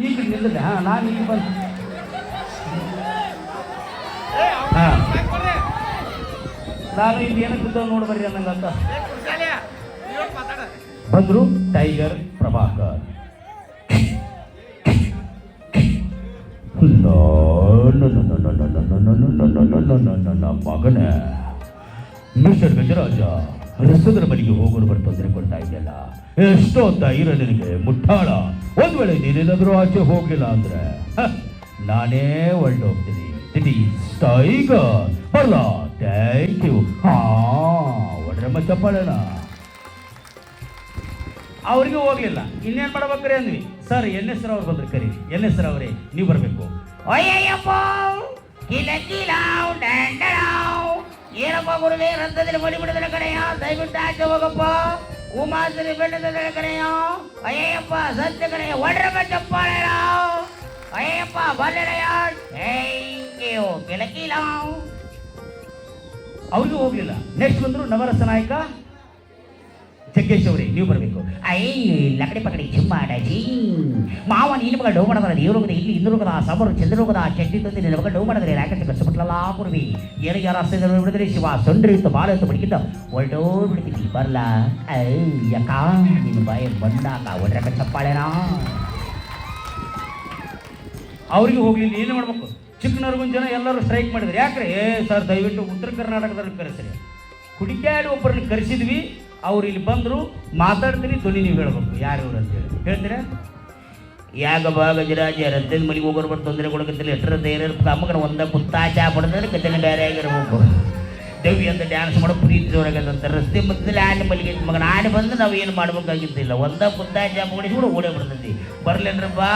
ಈಗ ನಿಲ್ಲದೆ. ಹಾ, ನಾನು ಈಗ ಬಂದು ನಾನು ಇಲ್ಲಿ ಏನಕ್ಕೆ ಬಿದ್ದವ್ ನೋಡ್ಬರ್ರಿ ಅನ್ನಂಗಂತ ಬಂದ್ರು ಟೈಗರ್ ಪ್ರಭಾಕರ್ ಮಗನ ಮಿಸ್ಟರ್ ಗಜರಾಜ ರಸದರ ಮನೆಗೆ ಹೋಗೋರು ಬರ್ ತೊಂದರೆ ಕೊಡ್ತಾ ಇದೆಯಲ್ಲ ಎಷ್ಟೋ ಇರ ನಿನಗೆ ಮುಟ್ಟಾಳ ಒಂದ್ ವೇಳೆ ನೀನೇನಾದ್ರೂ ಆಚೆ ಹೋಗಿಲ್ಲ ಅಂದ್ರೆ ನಾನೇ ಹೊರಟೋಗ್ತೀನಿ ಇಟ್ ಈಸ್ ಟೈಗರ್ ಬರಲ್ಲ ಥ್ಯಾಂಕ್ ಯು ಹಾ ಒಡ್ರಮ್ಮ ಚಪ್ಪಾಳೆನ ಅವ್ರಿಗೂ ಹೋಗ್ಲಿಲ್ಲ ಇನ್ನೇನ್ ಮಾಡ್ಬೇಕ್ರಿ ಅಂದ್ವಿ ಸರ್ ಎನ್ ಎಸ್ ಅವ್ರು ಬಂದ್ರು ಕರಿ ಎನ್ ಎಸ್ ಅವರೇ ನೀವು ಬರಬೇಕು ಅಯ್ಯಯ್ಯಪ್ಪ ಕಿಲ ಕಿಲಾವ್ ಡ್ಯಾಂಡಳಾವ್ ಏನಪ್ಪ ಗುರುವೆ ರಕ್ತದಲ್ಲಿ ಮಡಿ ಬಿಡದಲ್ಲ ಕಡೆಯ ದಯವಿಟ್ಟು ಆಚೆ ಹೋಗಪ್ಪ ಉಮಾಸರಿ ಬೆಟ್ಟದ ಕಡೆಯ ಅಯ್ಯಯ್ಯಪ್ಪ ಸತ್ಯ ಕಡೆಯ ಒಡ್ರಮ್ಮ ಚಪ್ಪಾಳೆ ಅಯ್ಯಯ್ಯಪ್ಪ ಬಲ್ಲೆಯ ಥ್ಯಾಂಕ್ ಯು ಕಿಲ ಕಿಲಾವ್ ಅವ್ರಿಗೂ ಹೋಗ್ಲಿಲ್ಲ. ನೆಕ್ಸ್ಟ್ ಬಂದರು ನವರಸ ನಾಯಕ ಜಗ್ಗೇಶ್ ನೀವು ಬರಬೇಕು. ಅಯ್ಯ, ಲಕಡಿ ಪಕಡಿ ಚಿಮ್ಮಾಡ ಚೀ ಮಾವ ನೀನು ಮಗ ಡೌ ಮಾಡಿದ್ರೆ ದೇವ್ರೋಗದ ಇಲ್ಲಿ ಇಂದ್ರೋಗದ ಸಮರು ಚಂದ್ರೋಗದ ಚಟ್ಟಿ ತಂದು ನಿನ್ನ ಮಗ ಡೌ ಮಾಡಿದ್ರೆ ಯಾಕಂತ ಕಷ್ಟಪಟ್ಲಲ್ಲ ಪುರ್ವಿ ಏನು ಯಾರು ಅಷ್ಟೇ ಬಿಡಿದ್ರೆ ಶಿವ. ಸೊಂಡ್ರಿ ಇತ್ತು ಬಾಳ ಇತ್ತು, ಬಡಿಕಿದ್ದ. ಹೊರಟೋ ಬಿಡ್ತೀನಿ ಬರಲ್ಲ ಐ ಯಾಕ ನಿನ್ನ ಬಾಯ ಬಂದಾಕ ಒಳ್ಳೆ ಚಪ್ಪಾಳೆನಾ ಅವ್ರಿಗೆ ಹೋಗ್ಲಿಲ್ಲ ಏನು ಮಾಡ್ಬೇಕು? ಚಿಕ್ಕನವ್ರಿಗೊಂದು ಜನ ಎಲ್ಲರೂ ಸ್ಟ್ರೈಕ್ ಮಾಡಿದ್ರು. ಯಾಕ್ರೆ? ಏ ಸರ್, ದಯವಿಟ್ಟು ಉತ್ತರ ಕರ್ನಾಟಕದಲ್ಲಿ ಕರೆಸ್ರಿ. ಕುಡಿಕಾಡಿ ಒಬ್ಬರನ್ನ ಕರೆಸಿದ್ವಿ, ಅವ್ರು ಇಲ್ಲಿ ಬಂದರು, ಮಾತಾಡ್ತೀನಿ, ಧ್ವನಿ ನೀವು ಹೇಳ್ಬೇಕು. ಯಾರು ಇವ್ರು ಅಂತೇಳಿ ಹೇಳ್ತೀರಾ? ಯಾಗ ಗಜರಾಜ ರಸ್ತೆ ಮನೆಗೆ ಹೋಗೋರು ಬರ್ ತೊಂದರೆ ಕೊಡಕತ್ತಿಲ್ಲ ಎಷ್ಟರ ಧೈರ್ಯ ತಮ್ಮಗನ ಒಂದ ಕುತ್ತಾಚ ಪಡೆದ್ರೆ ಕಥೆನ ಬೇರೆ ಆಗಿರ್ಬೇಕು. ದೇವಿ ಅಂತ ಡ್ಯಾನ್ಸ್ ಮಾಡೋ ಪ್ರೀತಿ ಅಂತ ರಸ್ತೆ ಮಧ್ಯದಲ್ಲಿ ಆನೆ ಮಲ್ಲಿಗೆ ಮಗನ. ಆನೆ ಬಂದು ನಾವು ಏನು ಮಾಡ್ಬೇಕಾಗಿದ್ದಿಲ್ಲ. ಒಂದ ಚಾ ಮಾಡಿದ ಕೂಡ ಓಡೇ ಬಿಡ್ತೈತಿ ಬರ್ಲೇನ್ರ ಬಾ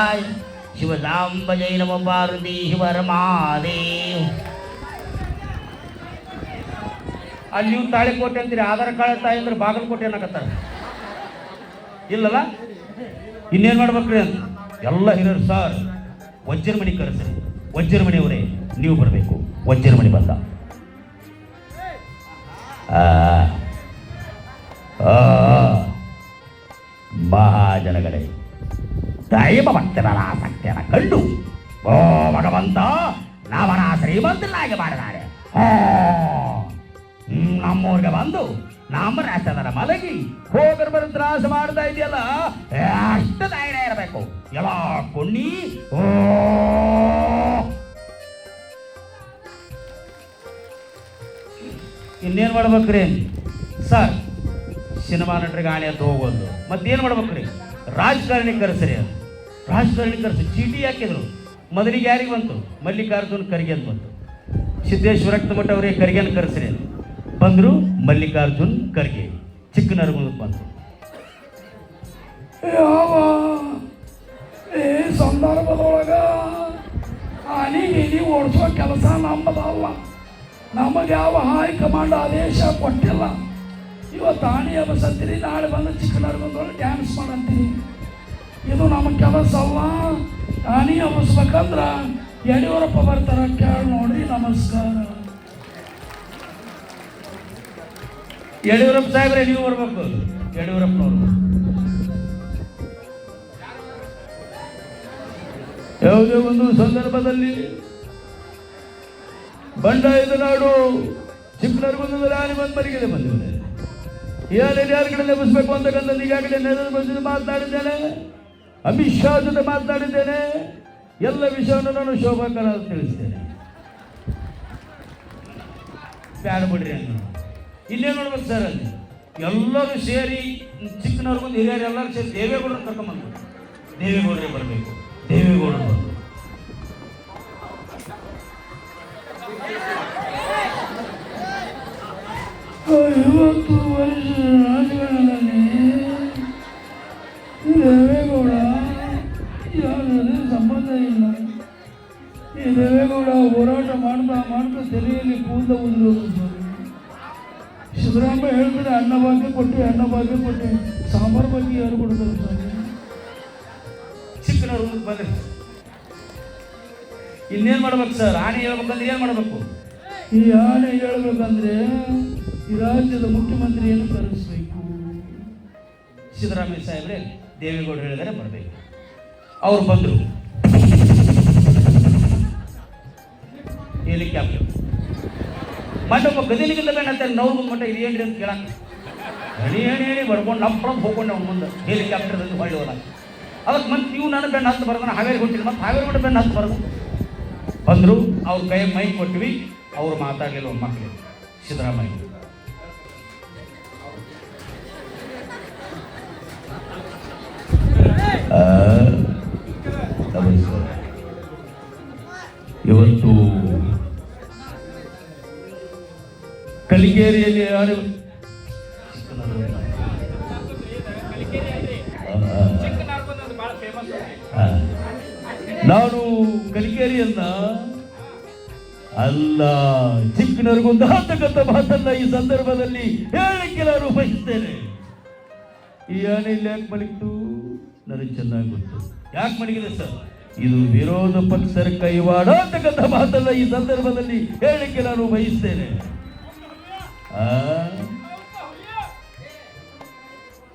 ಶಿವ ಸಾಂಬ ಜೈ ನಮ ಪಾರ್ವತಿ ಶಿವರ ಮಹಾದೇವ್ ಅಲ್ಲಿ ನೀವು ತಾಳಿಕೋಟೆ ಅಂತೀರಿ, ಆಧಾರ್ ಕಾರ್ಡ್ ತಾಯಿ ಅಂದ್ರೆ ಬಾಗಲಕೋಟೆ ಅನ್ನಕತ್ತಾರ. ಇಲ್ಲಲ್ಲ? ಇನ್ನೇನು ಮಾಡ್ಬೇಕ್ರಿ? ಅಂತ ಎಲ್ಲ ಹಿರಿಯರು, ಸರ್ ವಜ್ರ ಮಣಿ ಕರೆಸ್ರಿ ವಜ್ರ ನೀವು ಬರಬೇಕು. ವಜ್ರ ಮಣಿ ಬಂದ ಮಹಾಜನಗಳೇ ದೈವ ಭಕ್ತನ ಆಸಕ್ತಿಯನ್ನು ಕಂಡು, ಓ ಭಗವಂತ, ನವನ ಶ್ರೀಮಂತನಾಗಿ ಮಾಡಿದ್ದಾರೆ ನಮ್ಮೂರಿಗೆ ಬಂದು ನಮ್ಮ ರಾಷ್ಟ್ರದರ ಮಲಗಿ ಹೋಗರು ಬರೋ ತ್ರಾಸ ಮಾಡ್ತಾ ಇದೆಯಲ್ಲ ಅಷ್ಟು ಧೈರ್ಯ ಇರಬೇಕು. ಎಲ್ಲ ಕುಣಿ ಓ. ಇನ್ನೇನು ಮಾಡ್ಬೇಕ್ರಿ? ಸರ್, ಸಿನಿಮಾ ನಟರಿಗೆ ಆಣೆ ಅಂತ ಹೋಗೋದು ಮತ್ತೇನು ಮಾಡ್ಬೇಕ್ರಿ? ರಾಜಕಾರಣಿ ಕರೆಸ್ರಿ ರಾಜಕಾರಣಿ ಕರೆಸಿ ಚೀಟಿ ಹಾಕಿದ್ರು ಮೊದಲಿಗೆ ಯಾರಿಗೆ ಬಂತು? ಮಲ್ಲಿಕಾರ್ಜುನ್ ಖರ್ಗೆ ಅಂತ ಬಂತು. ಸಿದ್ದೇಶ್ವರ ಮಠ ಅವರಿಗೆ ಖರ್ಗೆನ ಕರೆಸ್ರಿ ಬಂದ್ರು ಮಲ್ಲಿಕಾರ್ಜುನ್ ಖರ್ಗೆ. ಚಿಕ್ಕನರಗುಂದಕ್ಕೆ ಬಂತು. ಈ ಸಂದರ್ಭದೊಳಗ ಗಿನಿ ಓಡಿಸೋ ಕೆಲಸ ನಮ್ಮದಲ್ಲ. ನಮಗೆ ಯಾವ ಹೈಕಮಾಂಡ್ ಆದೇಶ ಕೊಟ್ಟಿಲ್ಲ. ಇವತ್ತು ಆಣಿ ಅಂತೀರಿ ನಾಳೆ ಬಂದು ಚಿಕ್ಕನರ್ಗೊಂದೊಳಗೆ ಡ್ಯಾನ್ಸ್ ಮಾಡಂತೀರಿ. ಇದು ನಮ್ಮ ಕೆಲಸ ಅಲ್ಲ. ಹಾನಿ ಹಬ್ಬಿಸ್ಬೇಕಂದ್ರೆ ಯಡಿಯೂರಪ್ಪ ಬರ್ತಾರ ಕೇಳಿ ನೋಡ್ರಿ ನಮಸ್ಕಾರ. ಯಡಿಯೂರಪ್ಪ ಸಾಹೇಬ್ರೆ, ನೀವು ಬರ್ಬೇಕು. ಯಡಿಯೂರಪ್ಪನವರು. ಯಾವುದೇ ಒಂದು ಸಂದರ್ಭದಲ್ಲಿ ಬಂಡಾಯದ ನಾಡು ಚಿಕ್ಕನರ್ಗುಂದದಲ್ಲಿ ಆನೆ ಬಂದು ಬರಿಗಿದೆ ಈ ಆನೆಯಲ್ಲಿ ಯಾರ ಕಡೆ ನೆಲೆಸಬೇಕು ಅಂತಕ್ಕಂಥದ್ದು ಈಗಾಗಲೇ ನೆಲದ ಬಂದಿದ್ದು ಮಾತನಾಡಿದ್ದೇನೆ. ಅಮಿತ್ ಜೊತೆ ಮಾತನಾಡಿದ್ದೇನೆ ಎಲ್ಲ ವಿಷಯವನ್ನು ನಾನು ಶೋಭಾ ಅಂತ ತಿಳಿಸ್ತೇನೆ. ಬ್ಯಾಡ ಬಿಡ್ರಿ ಅಂತ ಇನ್ನೇನು ನೋಡ್ಬೇಕು ಸರ್ ಅಲ್ಲಿ? ಎಲ್ಲರೂ ಸೇರಿ ಚಿಕ್ಕನವ್ರಿಗೊಂದು ಹಿರಿಯರು ಎಲ್ಲರೂ ಸೇರಿ ದೇವೇಗೌಡರು ಕರ್ಕೊಂಬಂದ್ರು ದೇವೇಗೌಡರೇ ಬರಬೇಕು. ದೇವೇಗೌಡರು ಇನ್ನೇನು ಮಾಡ್ಬೇಕು ಸರ್ ಆನೆ ಹೇಳ್ಬೇಕಂದ್ರೆ ಏನು ಮಾಡಬೇಕು? ಈ ಆನೆ ಹೇಳ್ಬೇಕಂದ್ರೆ ಈ ರಾಜ್ಯದ ಮುಖ್ಯಮಂತ್ರಿಯನ್ನು ಕರೆಸಬೇಕು. ಸಿದ್ದರಾಮಯ್ಯ ಸಾಹೇಬ್ರೆ ದೇವೇಗೌಡರು ಹೇಳಿದರೆ ಬರಬೇಕು. ಅವ್ರು ಬಂದರು. ಹೆಲಿಕಾಪ್ಟರ್ ಮತ್ತೊಬ್ಬ ಗದಿಲಿಗಿಂದ ಬೇಡ ನೋವು ಮಟ್ಟ ಇದೇನ್ರಿ ಅಂತ ಕೇಳಂಗ ಹೇಳಿ ಹೇಳಿ ಹೇಳಿ ಬರ್ಕೊಂಡು ನಮ್ಮ ಹೋಗ್ಕೊಂಡು ಅವ್ನು ಮುಂದೆ. ಹೆಲಿಕಾಪ್ಟರ್ದಲ್ಲಿ ಹೊಳ್ಳಿ ಹೋದ ಅದಕ್ಕೆ ಮತ್ತೆ ನೀವು ನನ್ನ ಬೆನ್ನ ಹತ್ತು ಬರ್ದಾನ ಹಾವೇರಿ ಕೊಟ್ಟಿಲ್ಲ ಮತ್ತೆ ಹಾವೇರಿ ಕೊಟ್ಟ ಬೆನ್ನ ಹತ್ತು ಬರ್ದು. ಬಂದರು ಅವ್ರ ಕೈ ಮೈ ಕೊಟ್ವಿ ಅವ್ರು ಮಾತಾಡಲಿಲ್ಲ ಒಂದು ಮಕ್ಕಳು ಸಿದ್ದರಾಮಯ್ಯ. ಇವತ್ತು ಕಲಿಗೇರಿಯಲ್ಲಿ ಯಾರು ಆ, ನಾನು ಕಲಿಕೇರಿಯನ್ನ ಅಲ್ಲ ಚಿಕ್ಕನವ್ರಿಗೊಂದು ಅಂತಕ್ಕಂಥ ಮಾತನ್ನ ಈ ಸಂದರ್ಭದಲ್ಲಿ ಹೇಳಲಿಕ್ಕೆ ನಾನು ಬಯಸ್ತೇನೆ ಈ ಆನೆ ಇಲ್ಲಿ ಯಾಕೆ ಮಲಗಿತು ನನಗೆ ಚೆನ್ನಾಗಿ ಗೊತ್ತು. ಯಾಕೆ ಮಲಗಿದೆ ಸರ್? ಇದು ವಿರೋಧ ಪಕ್ಷರ ಕೈವಾಡ ಅಂತಕ್ಕಂಥ ಮಾತನ್ನ ಈ ಸಂದರ್ಭದಲ್ಲಿ ಹೇಳಿಕೆ ನಾನು ಬಯಸ್ತೇನೆ?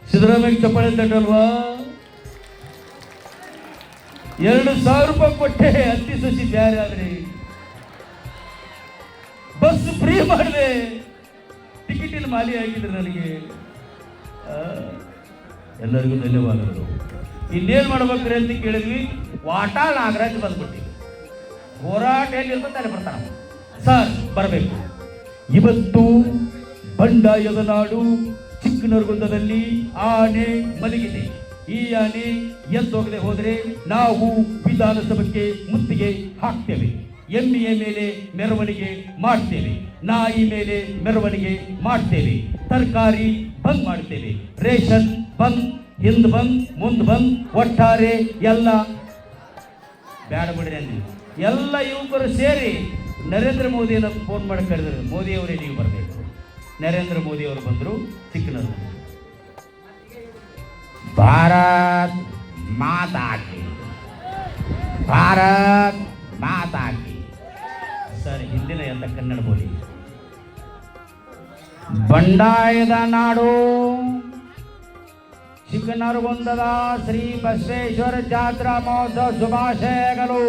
ಸಿದ್ದರಾಮಯ್ಯ ಚಪ್ಪಾಳೆ ತಟ್ಟಲ್ವಾ? ಎರಡು ಸಾವಿರ ರೂಪಾಯಿ ಕೊಟ್ಟೆ ಹತ್ತಿ ಸಸಿ ಬ್ಯಾರೆ ಆದ್ರಿ. ಬಸ್ ಫ್ರೀ ಮಾಡಿದೆ. ಟಿಕೆಟಿನ ಮಾಲಿ ಆಗಿದ್ರು ನನಗೆ. ಎಲ್ಲರಿಗೂ ಧನ್ಯವಾದಗಳು. ಇನ್ನೇನು ಮಾಡ್ಬೇಕ್ರಿ ಅಂತ ಕೇಳಿದ್ವಿ. ವಾಟಾಳ್ ನಾಗರಾಜ್ ಬಂದ್ಬಿಟ್ಟಿವಿ ಹೋರಾಟ ಅಲ್ಲಿ ಬರ್ತಾನ ಸರ್, ಬರಬೇಕು. ಇವತ್ತು ಬಂಡಾಯದ ನಾಡು ಚಿಕ್ಕನರ್ಗುಂದದಲ್ಲಿ ಆನೆ ಮಲಗಿದೆ. ಈ ಆನೆ ಎದ್ದೋಗದೆ ಹೋದರೆ ನಾವು ವಿಧಾನಸಭೆಗೆ ಮುತ್ತಿಗೆ ಹಾಕ್ತೇವೆ. ಎಮ್ಮೆಯ ಮೇಲೆ ಮೆರವಣಿಗೆ ಮಾಡ್ತೇವೆ. ನಾಯಿ ಮೇಲೆ ಮೆರವಣಿಗೆ ಮಾಡ್ತೇವೆ. ತರಕಾರಿ ಬಂದ್ ಮಾಡ್ತೇವೆ. ರೇಷನ್ ಬಂದ್, ಹಿಂದ್ ಬಂದ್, ಮುಂದ್ ಬಂದ್, ಒಟ್ಟಾರೆ ಎಲ್ಲ ಬೇಡ ಬಿಡ್ರಿ ಅಲ್ಲಿ. ಎಲ್ಲ ಯುವಕರು ಸೇರಿ ನರೇಂದ್ರ ಮೋದಿಯನ್ನು ಫೋನ್ ಮಾಡಿ ಕರೆದ್ರು ಮೋದಿಯವರೇ ನೀವು ಬರಬೇಕು. ನರೇಂದ್ರ ಮೋದಿಯವರು ಬಂದರು ಚಿಕ್ಕನರು ಭಾರತ್ ಮಾತಾ ಕಿ ಭಾರತ್ ಮಾತಾ ಕಿ ಸರ್ ಹಿಂದಿನ ಎಲ್ಲ ಕನ್ನಡ ಬೋಲಿ ಬಂಡಾಯದ ನಾಡು ಚಿಕ್ಕನರಗುಂದದ ಶ್ರೀ ಬಸವೇಶ್ವರ ಜಾತ್ರಾ ಮಹೋತ್ಸವ ಶುಭಾಶಯಗಳು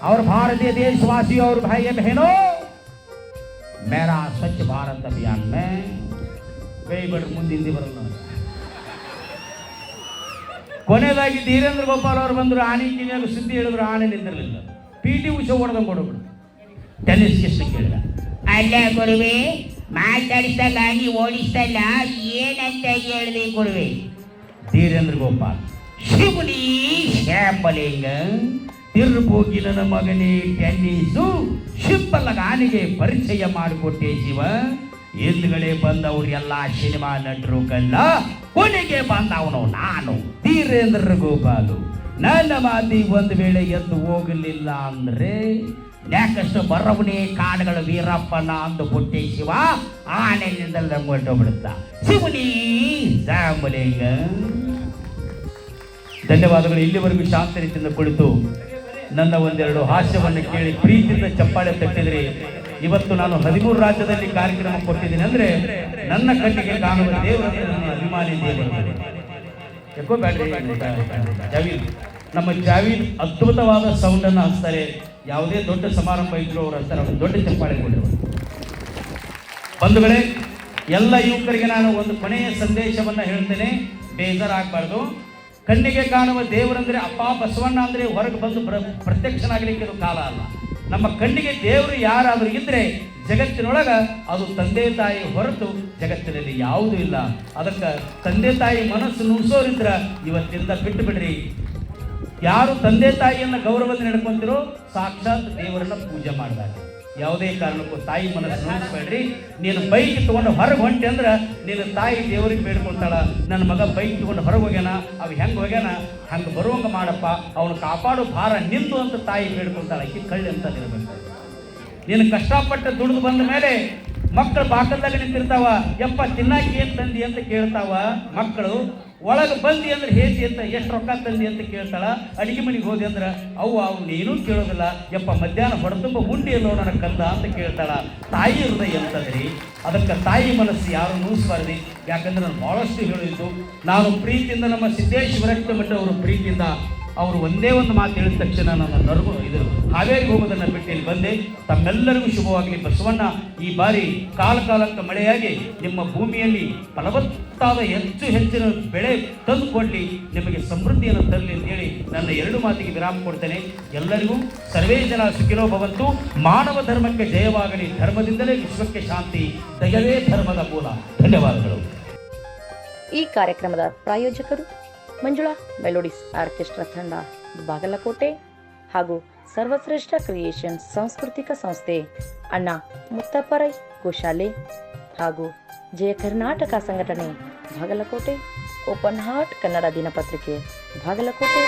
और भारतीय देशवासी और भाई बहनों ಮೇರಾ ಸ್ವಚ್ಛ ಭಾರತ್ ಅಭಿಯಾನ್ ಮೇ ಕೈ ಬಿಡ್ರಿ ಮುಂದೆ ಹಿಂದಿ ಬರಲ್ಲ. ಕೊನೆಯದಾಗಿ ಧೀರೇಂದ್ರ ಗೋಪಾಲ್ ಅವರು ಬಂದರು ಆನೆ ಕಿವಿಯಾಗ ಸುದ್ದಿ ಹೇಳಿದ್ರು ಆನೆ ನಿಂದಿರಲಿಲ್ಲ ಪಿ ಟಿ ಉಷಾ ಹೊಡೆದಂಗೆ ಕೊಡೋಬಿಡು. ಟೆನ್ನಿಸ್ ಕಿಸ್ಟ್ ಕೇಳಿದ ಅಲ್ಲ ಗುರುವೆ ಮಾತಾಡಿಸಲ್ಲ ನೀ ಓಡಿಸಲ್ಲ ಏನಂತ ಹೇಳಿದೆ ಗುರುವೆ? ಧೀರೇಂದ್ರ ಗೋಪಾಲ್. ಶಿವನಿ ಶ್ಯಾಮಲಿಂಗ ತಿರುಬೋಗಿ ನನ್ನ ಮಗನೇ ಟೆನ್ನಿಸು ಶಿಂಪಲ್ಲಗ ಆನೆಗೆ ಪರಿಚಯ ಮಾಡಿಕೊಟ್ಟೆ ಶಿವ. ಹಿಂದ್ಗಡೆ ಬಂದವರು ಎಲ್ಲ ಸಿನಿಮಾ ನಟರು ಕಲ್ಲ ಕೊನೆಗೆ ಬಂದವನು ನಾನು. ವೀರೇಂದ್ರ ಗೋಪಾಲು. ನನ್ನ ಮಾತಿ ಒಂದು ವೇಳೆ ಎದ್ದು ಹೋಗಲಿಲ್ಲ ಅಂದ್ರೆ ಯಾಕಷ್ಟು ಬರವನೇ ಕಾಡುಗಳ ವೀರಪ್ಪನ ಅಂದು ಕೊಟ್ಟೆ ಶಿವ ಆನೆಯಿಂದ ನಮ್ಗೊಟ್ಟು ಬಿಡುತ್ತ. ಶಿವನಿ ಜಾಂಬಲಿಂಗ ಧನ್ಯವಾದಗಳು, ಇಲ್ಲಿವರೆಗೂ ಶಾಂತ ರೀತಿಯಿಂದ ಕುಳಿತು ನನ್ನ ಒಂದೆರಡು ಹಾಸ್ಯವನ್ನು ಕೇಳಿ ಪ್ರೀತಿಯಿಂದ ಚಪ್ಪಾಳೆ ತಟ್ಟಿದ್ರಿ. ಇವತ್ತು ನಾನು ಹದಿಮೂರು ರಾಜ್ಯದಲ್ಲಿ ಕಾರ್ಯಕ್ರಮ ಕೊಟ್ಟಿದ್ದೀನಿ ಅಂದ್ರೆ ನನ್ನ ಕಣ್ಣಿಗೆ ಕಾಣುವ ದೇವರು ಅಭಿಮಾನಿ ಜಾವೀದ್, ನಮ್ಮ ಜಾವೀದ್ ಅದ್ಭುತವಾದ ಸೌಂಡ್ ಅನ್ನು ಹಚ್ತಾರೆ. ಯಾವುದೇ ದೊಡ್ಡ ಸಮಾರಂಭ ಇದ್ರು ಅವರು ಹಚ್ತಾರೆ. ಅವರು ದೊಡ್ಡ ಚಪ್ಪಾಳೆ ಕೊಡುವ ಬಂಧುಗಳೇ, ಎಲ್ಲ ಯುವಕರಿಗೆ ನಾನು ಒಂದು ಕೊನೆಯ ಸಂದೇಶವನ್ನ ಹೇಳ್ತೇನೆ. ಬೇಜಾರಾಗಬಾರ್ದು. ಕಣ್ಣಿಗೆ ಕಾಣುವ ದೇವರಂದ್ರೆ ಅಪ್ಪ ಬಸವಣ್ಣ ಅಂದ್ರೆ ಹೊರಗೆ ಬಂದು ಪ್ರ- ಪ್ರತ್ಯಕ್ಷನಾಗಲಿಕ್ಕೆ ಇದು ಕಾಲ ಅಲ್ಲ. ನಮ್ಮ ಕಣ್ಣಿಗೆ ದೇವರು ಯಾರಾದರೂ ಇದ್ರೆ ಜಗತ್ತಿನೊಳಗ ಅದು ತಂದೆ ತಾಯಿ ಹೊರತು ಜಗತ್ತಿನಲ್ಲಿ ಯಾವುದೂ ಇಲ್ಲ. ಅದಕ್ಕೆ ತಂದೆ ತಾಯಿ ಮನಸ್ಸು ನುಡಿಸೋರಿದ್ರ ಇವತ್ತಿಂದ ಬಿಟ್ಟು ಬಿಡ್ರಿ. ಯಾರು ತಂದೆ ತಾಯಿಯನ್ನು ಗೌರವದಿಂದ ನಡ್ಕೊಂತಿರೋ ಸಾಕ್ಷಾತ್ ದೇವರನ್ನ ಪೂಜೆ ಮಾಡಿದಾಗ. ಯಾವುದೇ ಕಾರಣಕ್ಕೂ ತಾಯಿ ಮನಸ್ಸು ನೋಡಿಸ್ಬೇಡ್ರಿ ನೀನು ಬೈಕ್ ತಗೊಂಡು ಹೊರಗೆ ಹೊಂಟೆ ಅಂದ್ರೆ ನಿನ್ನ ತಾಯಿ ದೇವರಿಗೆ ಬೇಡ್ಕೊಳ್ತಾಳ ನನ್ನ ಮಗ ಬೈಕ್ ತಗೊಂಡು ಹೊರಗೆ ಹೋಗ್ಯಾನ, ಅವು ಹೆಂಗೆ ಹೋಗ್ಯಾನ? ಹಂಗೆ ಬರುವಂಗ ಮಾಡಪ್ಪ. ಅವನು ಕಾಪಾಡೋ ಭಾರ ನಿಂತು ಅಂತ ತಾಯಿ ಬೇಡ್ಕೊಳ್ತಾಳ ಅಕ್ಕಿ ಕಳ್ಳಿ ಅಂತ ನಿಲ್ಬೇಕು ನೀನು ಕಷ್ಟಪಟ್ಟು ದುಡಿದು ಬಂದ ಮೇಲೆ ಮಕ್ಕಳು ಬಾಕಲ್ದಾಗ ನಿಂತಿರ್ತಾವ. ಯಪ್ಪ, ತಿನ್ನಾಕಿ ಏನು ತಂದಿ ಅಂತ ಕೇಳ್ತಾವ ಮಕ್ಕಳು. ಒಳಗೆ ಬಂದಿ ಅಂದ್ರೆ ಹೇಸಿ ಅಂತ, ಎಷ್ಟು ರೊಕ್ಕ ತಂದಿ ಅಂತ ಕೇಳ್ತಾಳ. ಅಡಿಗೆ ಮನೆಗೆ ಹೋದಿ ಅಂದ್ರೆ ಅವು ಅವ್ನ ನೀನು ಕೇಳೋದಿಲ್ಲ. ಯಪ್ಪ, ಮಧ್ಯಾಹ್ನ ಹೊಡೆತುಂಬ ಉಂಡಿ ಎಲ್ಲೋ ನನ್ನ ಕಂದ ಅಂತ ಕೇಳ್ತಾಳ. ತಾಯಿ ಹೃದಯ ಅಂತಂದ್ರಿ. ಅದಕ್ಕೆ ತಾಯಿ ಮನಸ್ಸು ಯಾರು ನೂಸ್ಬಾರ್ದು ಯಾಕಂದ್ರೆ ನಾನು ಬಹಳಷ್ಟು ಹೇಳಿದ್ದು. ನಾನು ಪ್ರೀತಿಯಿಂದ ನಮ್ಮ ಸಿದ್ದೇಶ್ವರಕ್ಕೆ ಮಠ ಅವರು ಪ್ರೀತಿಯಿಂದ. ಅವರು ಒಂದೇ ಒಂದು ಮಾತು ಹೇಳಿದ ತಕ್ಷಣ ನನ್ನ ನರಗು ಇದು ಹಾವೇರಿ ಹೋಗೋದನ್ನು ಬಿಟ್ಟು ಇಲ್ಲಿ ಬಂದೆ. ತಮ್ಮೆಲ್ಲರಿಗೂ ಶುಭವಾಗಲಿ ಬಸವಣ್ಣ. ಈ ಬಾರಿ ಕಾಲ ಕಾಲಕ್ಕೆ ಮಳೆಯಾಗಿ ನಿಮ್ಮ ಭೂಮಿಯಲ್ಲಿ ಫಲವತ್ತಾದ ಹೆಚ್ಚು ಹೆಚ್ಚಿನ ಬೆಳೆ ತಂದು ನಿಮಗೆ ಸಮೃದ್ಧಿಯನ್ನು ತರಲಿ ಅಂತೇಳಿ ನನ್ನ ಎರಡು ಮಾತಿಗೆ ವಿರಾಮ ಕೊಡ್ತೇನೆ. ಎಲ್ಲರಿಗೂ ಸರ್ವೇ ಜನ ಸುಖಿನೋ ಭವಂತು ಮಾನವ ಧರ್ಮಕ್ಕೆ ಜಯವಾಗಲಿ, ಧರ್ಮದಿಂದಲೇ ವಿಶ್ವಕ್ಕೆ ಶಾಂತಿ, ದಯವೇ ಧರ್ಮದ ಮೂಲ. ಧನ್ಯವಾದಗಳು. ಈ ಕಾರ್ಯಕ್ರಮದ ಪ್ರಾಯೋಜಕರು ಮಂಜುಳಾ, ಮೆಲೋಡಿಸ್ ಆರ್ಕೆಸ್ಟ್ರಾ ತಂಡ, ಬಾಗಲಕೋಟೆ ಹಾಗೂ ಸರ್ವಶ್ರೇಷ್ಠ ಕ್ರಿಯೇಷನ್ ಸಾಂಸ್ಕೃತಿಕ ಸಂಸ್ಥೆ ಅಣ್ಣ ಮುತ್ತಪ್ಪರೈ ಗೋಶಾಲೆ ಹಾಗೂ ಜಯ ಕರ್ನಾಟಕ ಸಂಘಟನೆ ಬಾಗಲಕೋಟೆ, ಓಪನ್ ಹಾರ್ಟ್ ಕನ್ನಡ ದಿನಪತ್ರಿಕೆ, ಬಾಗಲಕೋಟೆ.